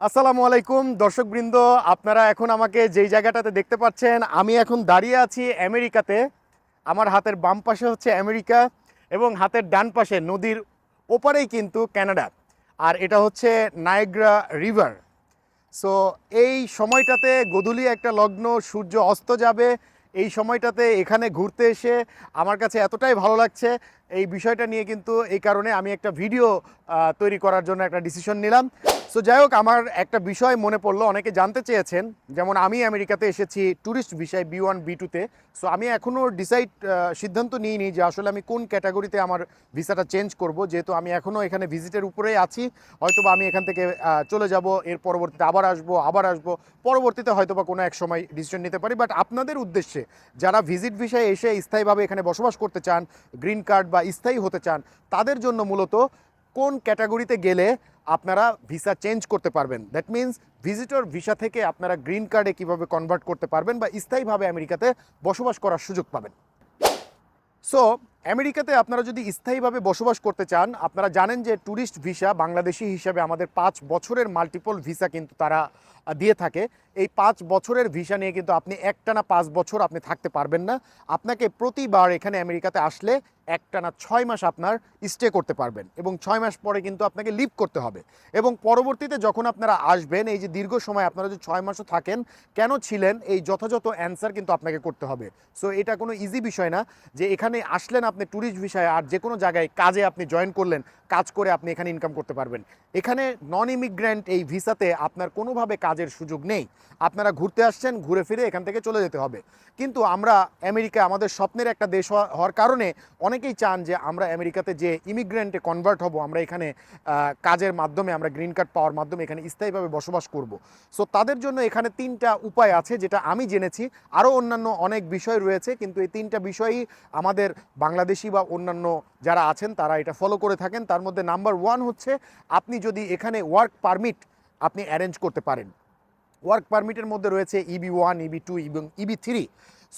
আসসালামু আলাইকুম, দর্শকবৃন্দ, আপনারা এখন আমাকে যেই জায়গাটাতে দেখতে পাচ্ছেন, আমি এখন দাঁড়িয়ে আছি আমেরিকাতে। আমার হাতের বাম পাশে হচ্ছে আমেরিকা এবং হাতের ডান পাশে নদীর ওপারেই কিন্তু কানাডা। আর এটা হচ্ছে নায়গ্রা রিভার। সো এই সময়টাতে গোধূলি একটা লগ্ন, সূর্য অস্ত যাবে, এই সময়টাতে এখানে ঘুরতে এসে আমার কাছে এতটাই ভালো লাগছে এই বিষয়টা নিয়ে কিন্তু এই কারণে আমি একটা ভিডিও তৈরি করার জন্য একটা ডিসিশন নিলাম। সো যাই হোক, আমার একটা বিষয় মনে পড়ল, অনেকে জানতে চেয়েছেন। যেমন আমি আমেরিকাতে এসেছি ট্যুরিস্ট বিষয় বি ওয়ান বি টুতে সো আমি এখনও ডিসাইড সিদ্ধান্ত নিইনি যে আসলে আমি কোন ক্যাটাগরিতে আমার ভিসাটা চেঞ্জ করব। যেহেতু আমি এখনও এখানে ভিজিটের উপরেই আছি, হয়তোবা আমি এখান থেকে চলে যাব, এর পরবর্তীতে আবার আসব আবার আসব। পরবর্তীতে হয়তো বা কোনো এক সময় ডিসিশন নিতে পারি। বাট আপনাদের উদ্দেশ্যে, যারা ভিজিট ভিসায় এসে স্থায়ীভাবে এখানে বসবাস করতে চান গ্রিন কার্ড বা স্থায়ী হতে চান, তাদের জন্য মূলত কোন ক্যাটাগরিতে গেলে আপনারা ভিসা চেঞ্জ করতে পারবেন? দ্যাট মিন্স ভিজিটর ভিসা থেকে আপনারা গ্রিন কার্ডে কীভাবে কনভার্ট করতে পারবেন বা স্থায়ীভাবে আমেরিকাতে বসবাস করার সুযোগ পাবেন। সো আমেরিকাতে আপনারা যদি স্থায়ীভাবে বসবাস করতে চান, আপনারা জানেন যে ট্যুরিস্ট ভিসা বাংলাদেশি হিসাবে আমাদের পাঁচ বছরের মাল্টিপল ভিসা কিন্তু তারা দিয়ে থাকে। এই পাঁচ বছরের ভিসা নিয়ে কিন্তু আপনি একটানা পাঁচ বছর আপনি থাকতে পারবেন না। আপনাকে প্রতিবার এখানে আমেরিকাতে আসলে একটানা ছয় মাস আপনার স্টে করতে পারবেন এবং ছয় মাস পরে কিন্তু আপনাকে লিভ করতে হবে। এবং পরবর্তীতে যখন আপনারা আসবেন, এই যে দীর্ঘ সময় আপনারা যে ছয় মাসও থাকেন, কেন ছিলেন, এই যথাযথ অ্যান্সার কিন্তু আপনাকে করতে হবে। সো এটা কোনো ইজি বিষয় না যে এখানে আসলেন আপনি ট্যুরিস্ট ভিসায় আর যে কোনো জায়গায় কাজে আপনি জয়েন করলেন, কাজ করে আপনি এখানে ইনকাম করতে পারবেন। এখানে নন ইমিগ্র্যান্ট এই ভিসাতে আপনার কোনোভাবে কাজের সুযোগ নেই। আপনারা ঘুরতে আসছেন, ঘুরে ফিরে এখান থেকে চলে যেতে হবে। কিন্তু আমরা আমেরিকা, আমাদের স্বপ্নের একটা দেশ হওয়ার কারণে অনেকেই চান যে আমরা আমেরিকাতে যে ইমিগ্রেন্টে কনভার্ট হব, আমরা এখানে কাজের মাধ্যমে, আমরা গ্রিন কার্ড পাওয়ার মাধ্যমে এখানে স্থায়ীভাবে বসবাস করব। সো তাদের জন্য এখানে তিনটা উপায় আছে, যেটা আমি জেনেছি। আরও অন্যান্য অনেক বিষয় রয়েছে, কিন্তু এই তিনটা বিষয়ই আমাদের বাংলাদেশি বা অন্যান্য যারা আছেন, তারা এটা ফলো করে থাকেন। তার মধ্যে নাম্বার ওয়ান হচ্ছে, আপনি যদি এখানে ওয়ার্ক পারমিট আপনি অ্যারেঞ্জ করতে পারেন। ওয়ার্ক পারমিটের মধ্যে রয়েছে ইবি ওয়ান ইবি টু এবং EB three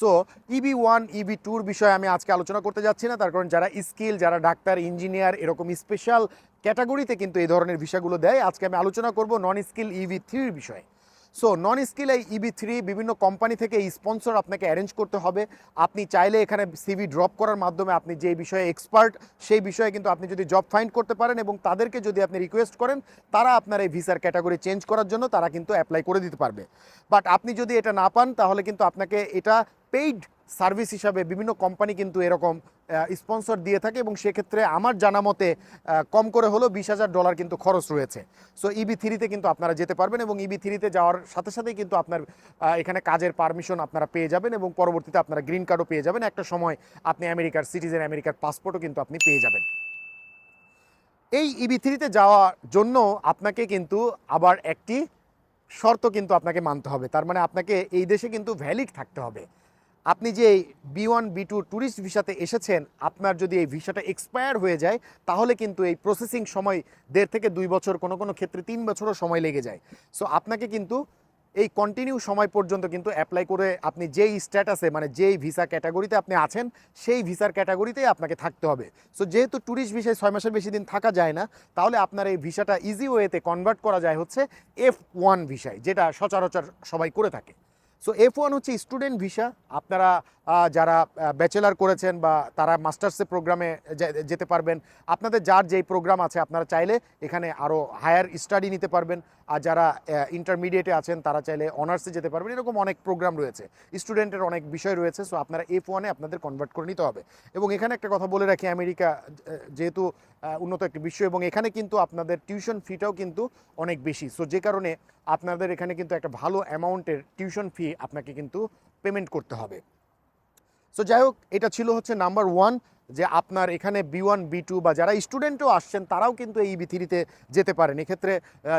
so EB one EB টুর বিষয়ে আমি আজকে আলোচনা করতে যাচ্ছি না, তার কারণ যারা স্কিল যারা ডাক্তার ইঞ্জিনিয়ার এরকম স্পেশাল ক্যাটাগরিতে কিন্তু এই ধরনের বিষয়গুলো দেয়। আজকে আমি আলোচনা করব নন স্কিল ইভি থ্রির বিষয়ে। সো নন স্কিল এই ইবি থ্রি বিভিন্ন কোম্পানি থেকে এই স্পন্সর আপনাকে অ্যারেঞ্জ করতে হবে। আপনি চাইলে এখানে সিভি ড্রপ করার মাধ্যমে আপনি যে বিষয়ে এক্সপার্ট সেই বিষয়ে কিন্তু আপনি যদি জব ফাইন্ড করতে পারেন এবং তাদেরকে যদি আপনি রিকোয়েস্ট করেন, তারা আপনার এই ভিসার ক্যাটাগরি চেঞ্জ করার জন্য তারা কিন্তু অ্যাপ্লাই করে দিতে পারবে। বাট আপনি যদি এটা না পান, তাহলে কিন্তু আপনাকে এটা পেইড সার্ভিস হিসাবে বিভিন্ন কোম্পানি কিন্তু এরকম স্পন্সর দিয়ে থাকে এবং সেক্ষেত্রে আমার জানা মতে কম করে হলেও বিশ হাজার ডলার কিন্তু খরচ রয়েছে। সো ইবি থ্রিতে কিন্তু আপনারা যেতে পারবেন এবং ইবি থ্রিতে যাওয়ার সাথে সাথেই কিন্তু আপনার এখানে কাজের পারমিশন আপনারা পেয়ে যাবেন এবং পরবর্তীতে আপনারা গ্রিন কার্ডও পেয়ে যাবেন। একটা সময় আপনি আমেরিকার সিটিজেন আমেরিকার পাসপোর্টও কিন্তু আপনি পেয়ে যাবেন। এই ইবি থ্রিতে যাওয়ার জন্য আপনাকে কিন্তু আবার একটি শর্ত কিন্তু আপনাকে মানতে হবে। তার মানে আপনাকে এই দেশে কিন্তু ভ্যালিড থাকতে হবে। আপনি যে B one B two tourist ভিসাতে এসেছেন, আপনার যদি এই ভিসাটা এক্সপায়ার হয়ে যায়, তাহলে কিন্তু এই প্রসেসিং সময় দেড় থেকে দুই বছর, কোনো কোনো ক্ষেত্রে তিন বছরও সময় লেগে যায়। সো আপনাকে কিন্তু এই কন্টিনিউ সময় পর্যন্ত কিন্তু অ্যাপ্লাই করে আপনি যেই স্ট্যাটাসে মানে যেই ভিসা ক্যাটাগরিতে আপনি আছেন, সেই ভিসার ক্যাটাগরিতেই আপনাকে থাকতে হবে। সো যেহেতু ট্যুরিস্ট ভিসায় ছয় মাসের বেশি দিন থাকা যায় না, তাহলে আপনার এই ভিসাটা ইজি ওয়েতে কনভার্ট করা যায় হচ্ছে এফ ওয়ান ভিসায়, যেটা সচরাচর সবাই করে থাকে। সো এফ ওয়ান হচ্ছে স্টুডেন্ট ভিসা আপনারা যারা ব্যাচেলার করেছেন বা তারা মাস্টার্সের প্রোগ্রামে যেতে পারবেন। আপনাদের যার যেই প্রোগ্রাম আছে, আপনারা চাইলে এখানে আরও হায়ার স্টাডি নিতে পারবেন। আর যারা ইন্টারমিডিয়েটে আছেন, তারা চাইলে অনার্সে যেতে পারবেন। এরকম অনেক প্রোগ্রাম রয়েছে। স্টুডেন্টের অনেক বিষয় রয়েছে সো আপনারা এফ ওয়ানে আপনাদের কনভার্ট করে নিতে হবে। এবং এখানে একটা কথা বলে রাখি, আমেরিকা যেহেতু উন্নত একটি বিশ্ব, এবং এখানে কিন্তু আপনাদের টিউশন ফিটাও কিন্তু অনেক বেশি। সো যে কারণে আপনাদের এখানে কিন্তু একটা ভালো অ্যামাউন্টের টিউশন ফি আপনাকে কিন্তু পেমেন্ট করতে হবে। সো যাই হোক, এটা ছিল হচ্ছে নাম্বার ওয়ান যে আপনার এখানে বি ওয়ান বি টু বা যারা স্টুডেন্টও আসছেন, তারাও কিন্তু এই বি থ্রিতে যেতে পারেন। এক্ষেত্রে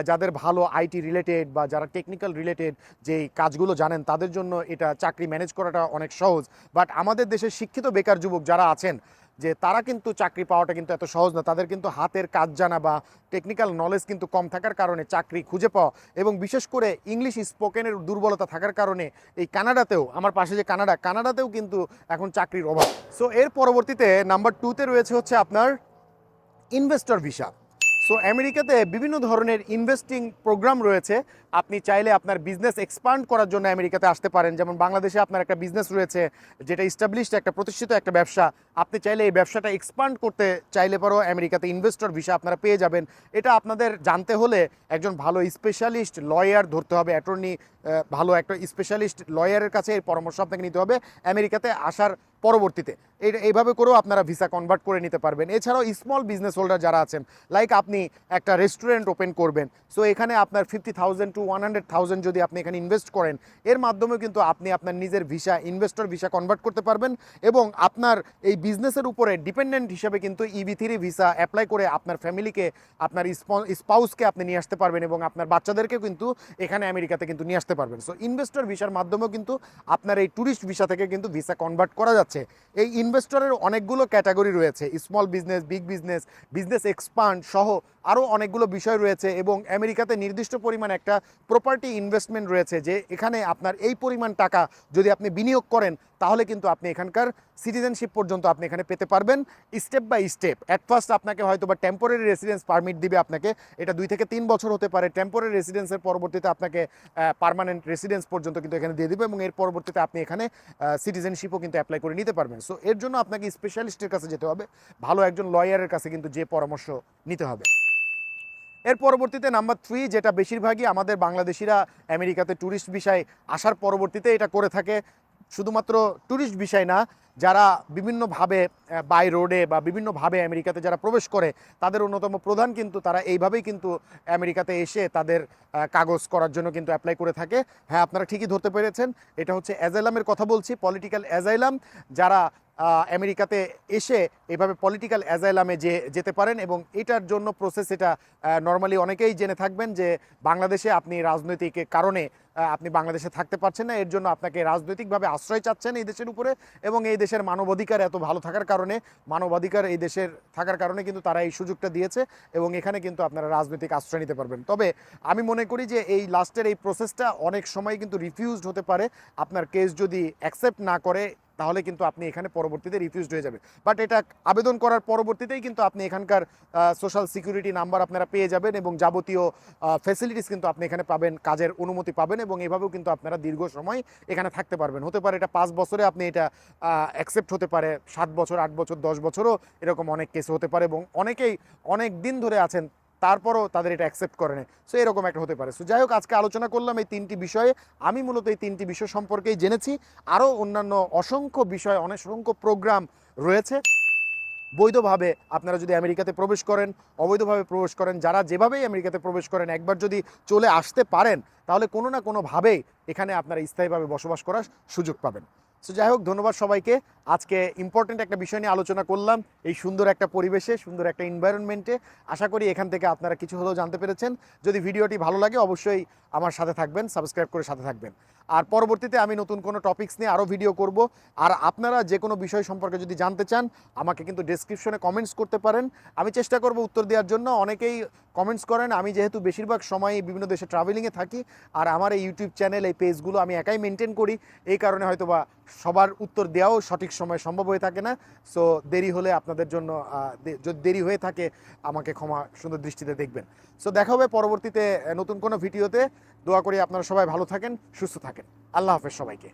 যাদের ভালো আইটি রিলেটেড বা যারা টেকনিক্যাল রিলেটেড যেই কাজগুলো জানেন, তাদের জন্য এটা চাকরি ম্যানেজ করাটা অনেক সহজ। বাট আমাদের দেশের শিক্ষিত বেকার যুবক যারা আছেন যে তারা কিন্তু চাকরি পাওয়াটা কিন্তু এত সহজ না। তাদের কিন্তু হাতের কাজ জানা বা টেকনিক্যাল নলেজ কিন্তু কম থাকার কারণে চাকরি খুঁজে পাওয়া এবং বিশেষ করে ইংলিশ স্পোকেনের দুর্বলতা থাকার কারণে এই কানাডাতেও, আমার পাশে যে কানাডা, কানাডাতেও কিন্তু এখন চাকরির অভাব। সো এর পরবর্তীতে নাম্বার টুতে রয়েছে হচ্ছে আপনার ইনভেস্টর ভিসা সো আমেরিকাতে বিভিন্ন ধরনের ইনভেস্টিং প্রোগ্রাম রয়েছে। আপনি চাইলে আপনার বিজনেস এক্সপান্ড করার জন্য আমেরিকাতে আসতে পারেন। যেমন বাংলাদেশে আপনার একটা বিজনেস রয়েছে, যেটা ইস্টাবলিশড একটা, প্রতিষ্ঠিত একটা ব্যবসা। আপনি চাইলে এই ব্যবসাটা এক্সপান্ড করতে চাইলে পরও আমেরিকাতে ইনভেস্টর ভিসা আপনারা পেয়ে যাবেন। এটা আপনাদের জানতে হলে একজন ভালো স্পেশালিস্ট লয়ার ধরতে হবে অ্যাটর্নি ভালো একটা স্পেশালিস্ট লয়ারের কাছে এর পরামর্শ আপনাকে নিতে হবে আমেরিকাতে আসার পরবর্তীতে। এই, এইভাবে করেও আপনারা ভিসা কনভার্ট করে নিতে পারবেন। এছাড়াও স্মল বিজনেস হোল্ডার যারা আছেন লাইক আপনি একটা রেস্টুরেন্ট ওপেন করবেন। সো এখানে আপনার fifty thousand to one hundred thousand যদি আপনি এখানে ইনভেস্ট করেন, এর মাধ্যমে কিন্তু আপনি আপনার নিজের ভিসা ইনভেস্টর ভিসা কনভার্ট করতে পারবেন এবং আপনার এই বিজনেসের উপরে ডিপেন্ডেন্ট হিসেবে কিন্তু ইভি থ্রি ভিসা অ্যাপ্লাই করে আপনার ফ্যামিলিকে আপনার স্পাউসকে আপনি নিয়ে আসতে পারবেন এবং আপনার বাচ্চাদেরকেও কিন্তু এখানে আমেরিকাতে কিন্তু নিয়ে আসতে পারবেন। সো ইনভেস্টর ভিসার মাধ্যমেও কিন্তু আপনার এই ট্যুরিস্ট ভিসা থেকে কিন্তু ভিসা কনভার্ট করা যাচ্ছে। এই ইনভেস্টরের অনেকগুলো ক্যাটাগরি রয়েছে small business big business business expand সহ আরও অনেকগুলো বিষয় রয়েছে এবং আমেরিকাতে নির্দিষ্ট পরিমাণ একটা প্রপার্টি ইনভেস্টমেন্ট রয়েছে যে এখানে আপনার এই পরিমাণ টাকা যদি আপনি বিনিয়োগ করেন, তাহলে কিন্তু আপনি এখানকার সিটিজেনশিপ পর্যন্ত আপনি এখানে পেতে পারবেন step by step at first আপনাকে হয়তো বা টেম্পোরারি রেসিডেন্স পারমিট দিবে আপনাকে, এটা দুই থেকে তিন বছর হতে পারে টেম্পোরারি রেসিডেন্সের পরবর্তীতে আপনাকে পার্মানেন্ট রেসিডেন্স পর্যন্ত কিন্তু এখানে দিয়ে দিবে এবং এর পরবর্তীতে আপনি এখানে সিটিজেনশিপও কিন্তু অ্যাপ্লাই করে নিতে পারবেন। সো এর জন্য আপনাকে স্পেশালিস্টের কাছে যেতে হবে, ভালো একজন লয়ারের কাছে কিন্তু যে পরামর্শ নিতে হবে। এর পরবর্তীতে নাম্বার থ্রি যেটা বেশিরভাগই আমাদের বাংলাদেশিরা আমেরিকাতে ট্যুরিস্ট বিষয় আসার পরবর্তীতে এটা করে থাকে, শুধুমাত্র ট্যুরিস্ট বিষয় না, যারা বিভিন্নভাবে বাই রোডে বা বিভিন্নভাবে আমেরিকাতে যারা প্রবেশ করে, তাদের অন্যতম প্রধান কিন্তু তারা এইভাবেই কিন্তু আমেরিকাতে এসে তাদের কাগজ করার জন্য কিন্তু অ্যাপ্লাই করে থাকে। হ্যাঁ আপনারা ঠিকই ধরতে পেরেছেন। এটা হচ্ছে অ্যাজাইলামের কথা বলছি পলিটিক্যাল অ্যাজাইলাম। যারা আমেরিকাতে এসে এভাবে পলিটিক্যাল অ্যাজাইলামে যে, যেতে পারেন এবং এটার জন্য প্রসেস এটা নর্মালি অনেকেই জেনে থাকবেন যে বাংলাদেশে আপনি রাজনৈতিক কারণে আপনি বাংলাদেশে থাকতে পারছেন না। এর জন্য আপনাকে রাজনৈতিকভাবে আশ্রয় চাচ্ছেন এই দেশের উপরে এবং এই দেশের মানবাধিকার এত ভালো থাকার কারণে, মানবাধিকার এই দেশের থাকার কারণে কিন্তু তারা এই সুযোগটা দিয়েছে এবং এখানে কিন্তু আপনারা রাজনৈতিক আশ্রয় নিতে পারবেন। তবে আমি মনে করি যে এই লাস্টের এই প্রসেসটা অনেক সময় কিন্তু রিফিউজড হতে পারে। আপনার কেস যদি অ্যাকসেপ্ট না করে তাহলে কিন্তু আপনি এখানে পরবর্তীতে রিফিউজড হয়ে যাবে বাট এটা আবেদন করার পরবর্তীতেই কিন্তু আপনি এখানকার সোশ্যাল সিকিউরিটি নাম্বার আপনারা পেয়ে যাবেন এবং যাবতীয় ফেসিলিটিস কিন্তু আপনি এখানে পাবেন, কাজের অনুমতি পাবেন এবং এভাবেও কিন্তু আপনারা দীর্ঘ সময় এখানে থাকতে পারবেন। হতে পারে এটা পাঁচ বছরে আপনি এটা অ্যাকসেপ্ট হতে পারে, সাত বছর, আট বছর, দশ বছরও এরকম অনেক কেস হতে পারে এবং অনেকেই অনেক দিন ধরে আছেন তারপরও তাদের এটা অ্যাকসেপ্ট করে নেয় সো এরকম একটা হতে পারে। সো যাই হোক, আজকে আলোচনা করলাম এই তিনটি বিষয়ে। আমি মূলত এই তিনটি বিষয় সম্পর্কেই জেনেছি। আরও অন্যান্য অসংখ্য বিষয় অনেক অসংখ্য প্রোগ্রাম রয়েছে। বৈধভাবে আপনারা যদি আমেরিকাতে প্রবেশ করেন, অবৈধভাবে প্রবেশ করেন, যারা যেভাবেই আমেরিকাতে প্রবেশ করেন, একবার যদি চলে আসতে পারেন, তাহলে কোনো না কোনোভাবেই এখানে আপনারা স্থায়ীভাবে বসবাস করার সুযোগ পাবেন। সো যাই হোক, ধন্যবাদ সবাইকে। আজকে ইম্পর্টেন্ট একটা বিষয় নিয়ে আলোচনা করলাম। এই সুন্দর একটা পরিবেশে, সুন্দর একটা এনভায়রনমেন্টে আশা করি এখান থেকে আপনারা কিছু হলেও জানতে পেরেছেন। যদি ভিডিওটি ভালো লাগে, অবশ্যই আমার সাথে থাকবেন সাবস্ক্রাইব করে সাথে থাকবেন। আর পরবর্তীতে আমি নতুন কোনো টপিকস নিয়ে আরও ভিডিও করব। আর আপনারা যে কোনো বিষয় সম্পর্কে যদি জানতে চান, আমাকে কিন্তু ডেসক্রিপশনে কমেন্টস করতে পারেন। আমি চেষ্টা করব উত্তর দেওয়ার জন্য। অনেকেই কমেন্টস করেন। আমি যেহেতু বেশিরভাগ সময় বিভিন্ন দেশে ট্রাভেলিংয়ে থাকি। আর আমার এই ইউটিউব চ্যানেল এই পেজগুলো আমি একাই মেনটেন করি। এই কারণে হয়তো বা সবার উত্তর দেওয়াও সঠিক সময় সম্ভব হয়ে থাকে না। সো দেরি হলে আপনাদের জন্য যদি দেরি হয়ে থাকে, আমাকে ক্ষমা সুন্দর দৃষ্টিতে দেখবেন। সো দেখা হবে পরবর্তীতে নতুন কোনো ভিডিওতে। দোয়া করি আপনারা সবাই ভালো থাকেন, সুস্থ থাকেন। আল্লাহ হাফেজ সবাইকে।